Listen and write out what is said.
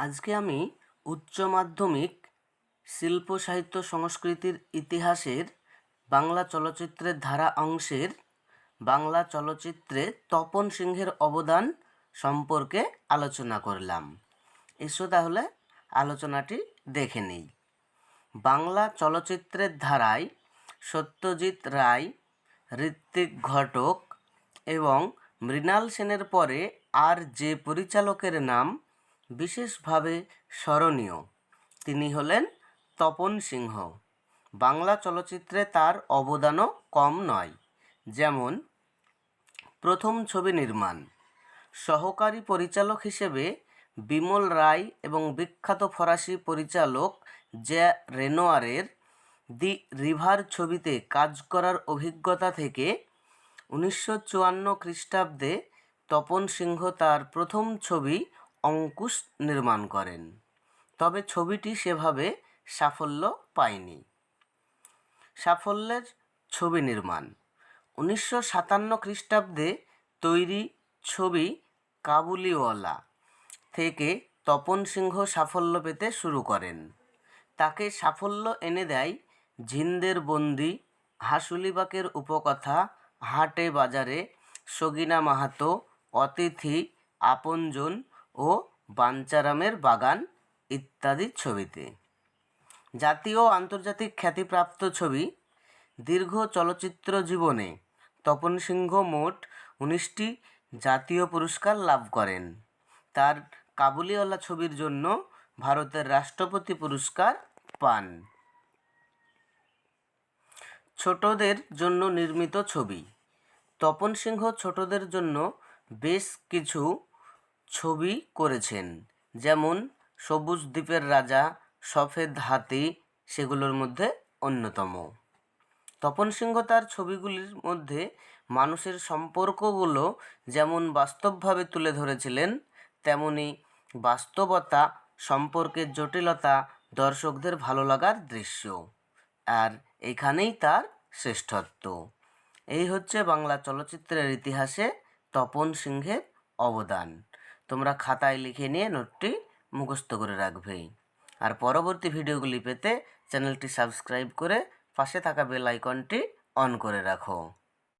আজকে আমি উচ্চ মাধ্যমিক শিল্প সাহিত্য সংস্কৃতির ইতিহাসের বাংলা চলচ্চিত্রের ধারা অংশের বাংলা চলচ্চিত্রে তপন সিংহের অবদান সম্পর্কে আলোচনা করলাম। এসো তাহলে আলোচনাটি দেখে নিই। বাংলা চলচ্চিত্রের ধারায় সত্যজিৎ রায় ঋত্বিক ঘটক এবং মৃণাল সেনের পরে আর যে পরিচালকের নাম বিশেষভাবে স্মরণীয়। তিনি হলেন তপন সিংহ। বাংলা চলচ্চিত্রে তার অবদানও কম নয়। যেমন, প্রথম ছবি নির্মাণ। সহকারী পরিচালক হিসেবে বিমল রায় এবং বিখ্যাত ফরাসি পরিচালক জ্যা রেনোয়ারের দি রিভার ছবিতে কাজ করার অভিজ্ঞতা থেকে উনিশশো চুয়ান্ন খ্রিস্টাব্দে তপন সিংহ তার প্রথম ছবি অঙ্কুশ নির্মাণ করেন, তবে ছবিটি সেভাবে সাফল্য পায়নি। সাফল্যের ছবি নির্মাণ, উনিশশো সাতান্ন খ্রিস্টাব্দে তৈরি ছবি কাবুলিওয়ালা থেকে তপন সিংহ সাফল্য পেতে শুরু করেন। তাকে সাফল্য এনে দেয় ঝিন্দের বন্দি হাসুলিবাকের উপকথা হাটে বাজারে সগিনা মাহাতো, অতিথি আপনজন ও বাঞ্চারামের বাগান ইত্যাদি ছবিতে। জাতীয় ও আন্তর্জাতিক খ্যাতিপ্রাপ্ত ছবি, দীর্ঘ চলচ্চিত্র জীবনে তপন সিংহ মোট উনিশটি জাতীয় পুরস্কার লাভ করেন। তার কাবুলিওয়ালা ছবির জন্য ভারতের রাষ্ট্রপতি পুরস্কার পান। ছোটদের জন্য নির্মিত ছবি, তপন সিংহ ছোটদের জন্য বেশ কিছু ছবি করেছেন। যেমন সবুজ দ্বীপের রাজা, সফেদ হাতি, সেগুলোর মধ্যে অন্যতম। তপন সিংহ তার ছবিগুলির মধ্যে মানুষের সম্পর্কগুলো যেমন বাস্তবভাবে তুলে ধরেছিলেন, তেমনি বাস্তবতা, সম্পর্কের জটিলতা, দর্শকদের ভালো লাগার দৃশ্য। আর এখানেই তার শ্রেষ্ঠত্ব। এই হচ্ছে বাংলা চলচ্চিত্রের ইতিহাসে তপন সিংহের অবদান। তোমরা খাতায় লিখে নিয়ে নোটটি মুখস্থ করে রাখবে। আর পরবর্তী ভিডিওগুলি পেতে চ্যানেলটি সাবস্ক্রাইব করে পাশে থাকা বেল আইকনটি অন করে রাখো।